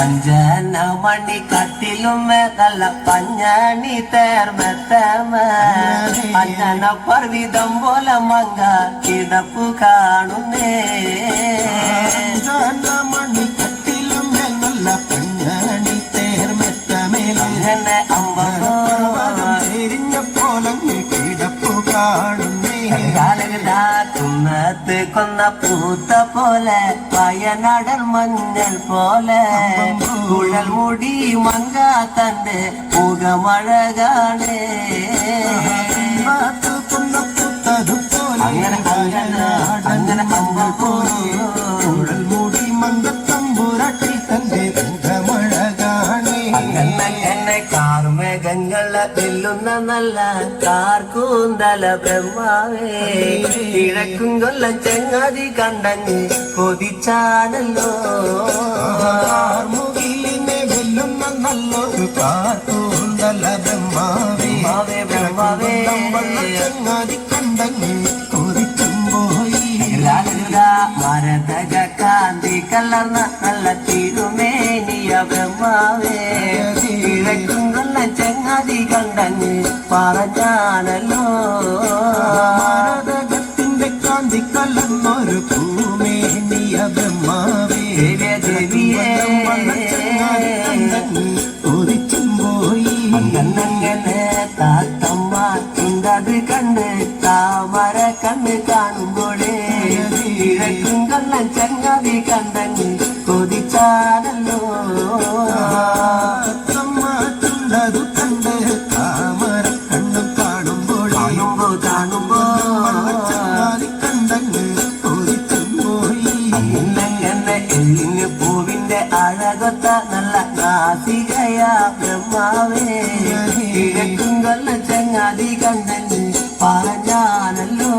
அஞ்சன மணி கட்டிலும் மேகல பஞ்சாணி தேர் மெத்தம அஞ்சன பர்விதம் போல மங்க கிடப்பு காணுமே. அஞ்சன மணி கட்டிலும் மேகல பஞ்சாணி தேர் மெத்தமே அஞ்சன கிடப்பு காணும். കുന്നത്ത് കൊന്ന പൂത്ത പോലെ വയനാടൻ മഞ്ഞൾ പോലെ കുഴൽ മുടി മങ്ക തന്റെ മുഖമഴകാണേ കാത്തു കൊന്ന പുത്തതു പോലെ അങ്ങനെ അങ്ങനെ അങ്ങനെ അമ്പ കുഴൽ കാർമേഘങ്ങളെ വെല്ലുന്ന നല്ല കാർക്കൂന്തല ബ്രഹ്മാവേ കിഴക്കും കൊല്ല ചെങ്ങാതി കണ്ടങ്ങ് കൊതിച്ചാണല്ലോ. മുകിലിനെ വെല്ലുന്ന നല്ലൊരു കാർക്കൂന്തല ബ്രഹ്മാവേ. ബ്രഹ്മാവേ ചങ്ങാതി കണ്ടങ്ങ് കൊതിച്ചും പോയി മരതക കാന്തി കലർന്ന നല്ല തിരുമേനിയ ബ്രഹ്മാവേ. രാജാണല്ലോ ഭാരതകത്തിന്റെ കാന്തി കലർന്നൊരു ഭൂമേനിയ ബ്രഹ്മാവേ. പോയി. അങ്ങനെ താത്തമ്മാക്കുന്നത് കണ്ട് താമര കണ്ണ് കാണുമ്പോഴേ. കള്ളൻ ചങ്ങാതി കണ്ടൻ പൂവിന്റെ അഴകൊത്ത നല്ല നാസികയാ ബ്രഹ്മാവേ. കിഴക്കും കൊല്ല ചങ്ങാതി കണ്ണൻ പറഞ്ഞാണല്ലോ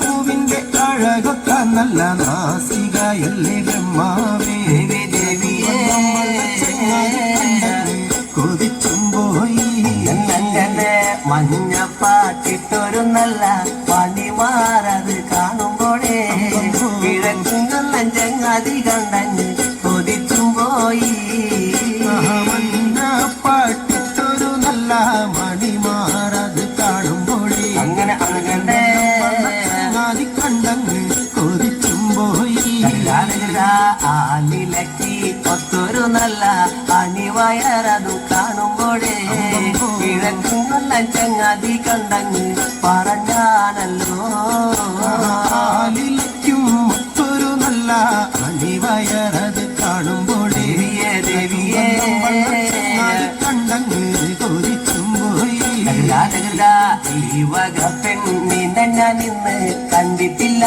പൂവിന്റെ അഴകൊത്ത നല്ല നാസികയല്ലേ ബ്രഹ്മാവേ. കൊതിച്ചും പോയി അങ്ങനെ മഞ്ഞപ്പാട്ടിട്ടൊരു നല്ല പണിമാറത് കാണുമ്പോഴേ. കിഴക്കും ചങ്ങാതി കണ്ടങ്ങ് കൊതിച്ചും പോയി പാട്ടിട്ടൊരു നല്ല മണിമാറത് കാണുമ്പോൾ അങ്ങനെ അങ്ങനെ ചങ്ങാതി കണ്ടങ്ങ് കൊതിച്ചും പോയി ആലിലക്കി ഒത്തൊരു നല്ല അണിവയറതു കാണുമ്പോഴേ കിഴക്കും കൊല്ലം ചങ്ങാതി കണ്ടങ്ങ് പറഞ്ഞാണല്ലോ വക പെണ്ണിനെ ഞാൻ ഇന്ന് കണ്ടിട്ടില്ല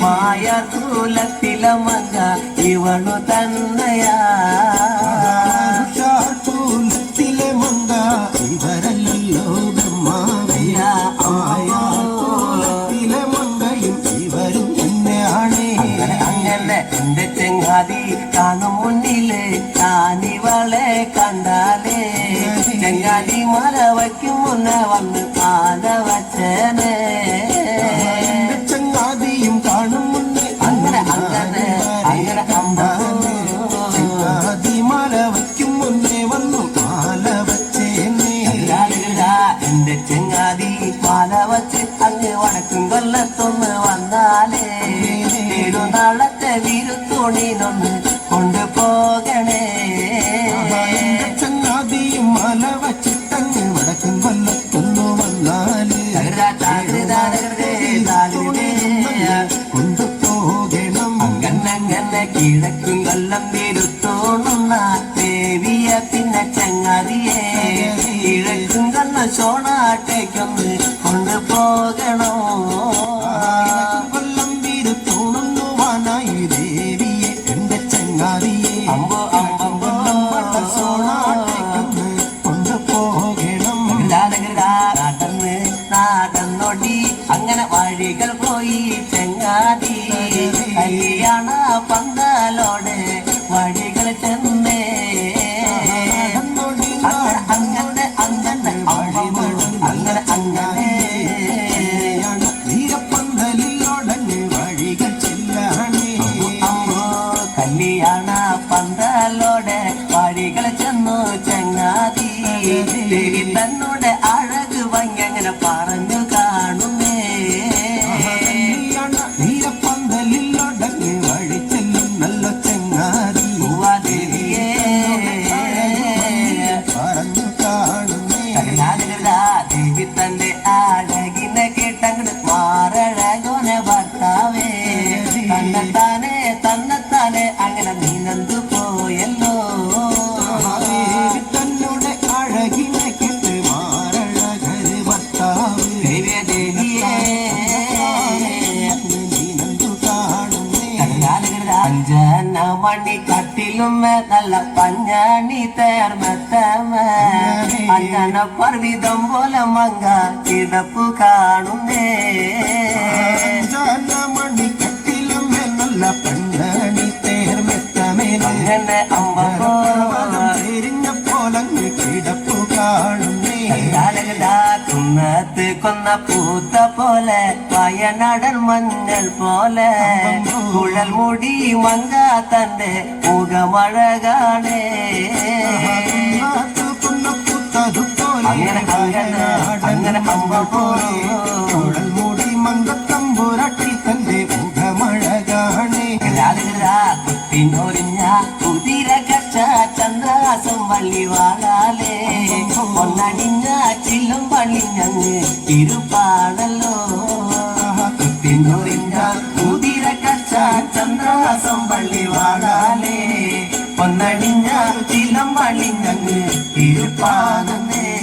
ಮಾಯ ಮಗ ಇವನು ತನ್ನಯ ಮಂಗ ಇವರಲ್ಲಿಲ್ಲೋಗಮ್ಮ ಆಯ വടക്കും കൊല്ലത്തൊന്ന് വന്നാലേ നാളത്തെ വിരുത്തോണിനൊന്ന് കൊണ്ടുപോകണേ എന്റെ ചങ്ങാതിയും മാല വച്ചിട്ടങ്ങ് വടക്കും കൊല്ലത്തൊന്നു വന്നാല് കൊണ്ടുപോകണം അങ്ങനെ കിഴക്കും കൊല്ലം വിരുത്തോണുന്ന ദേവിയ പിന്നെ ചങ്ങാതിയെ കിഴക്കും കൊല്ലം ചോണാട്ടേക്കൊന്ന് കൊണ്ടുപോകണോ അങ്ങനെ വഴികൾ പോയി ചെങ്ങാതി. കല്യാണ പന്തലോടെ വഴികൾ ചെന്നേ. അങ്ങനെ അങ്ങനെ അങ്ങനെ അങ്ങനെ ഈരപ്പന്തലിലോടങ്ങ് വഴികൾ ചെല്ലാണേ കല്യാണ പന്തലോടെ വഴികൾ ചെന്നു ചെങ്ങാതി. തന്നോട് അഴക് ഭംഗി അങ്ങനെ പറഞ്ഞു. ನಮ್ಮಣ್ಣಿ ಕಟ್ಟಿಲುಮ್ಮ ನಲ್ಲ ಪಂಜಾನಿ ತಯಾರ್ ಮೆತ್ತಮ ಅಂಗನ ಪರ್ವಿದಂ போல மங்க கிடப்பு காணுமே மணி கட்டிலும் நல்ல பண்ணி தேர் மெத்தமே அங்கன அம்மா കുന്നത്ത് കൊന്ന പൂത്ത പോലെ വയനാടൻ മഞ്ഞൾ പോലെ കുഴൽ മുടി മങ്ക തന്റെ മുഖമഴകാണേ അങ്ങനെ അങ്ങനെ അങ്ങനെ അമ്പോ മൂടി മങ്കത്തമ്പുരട്ടി തന്റെ മുഖമഴകാണേ കുത്തിനൊരിഞ്ഞ കുതിര കച്ച ചന്ദ്രാസം വള്ളി വാളാലേ ഒന്നടിഞ്ഞ ചില്ലും திருப்பாடலோ. தின்னுறிந்தால் குதிர கச்சா சந்திரவாசம் பள்ளி வாடாலே. பொன்னடிஞ்சால் சிலம் அழிந்தங்கு இருப்பாதமே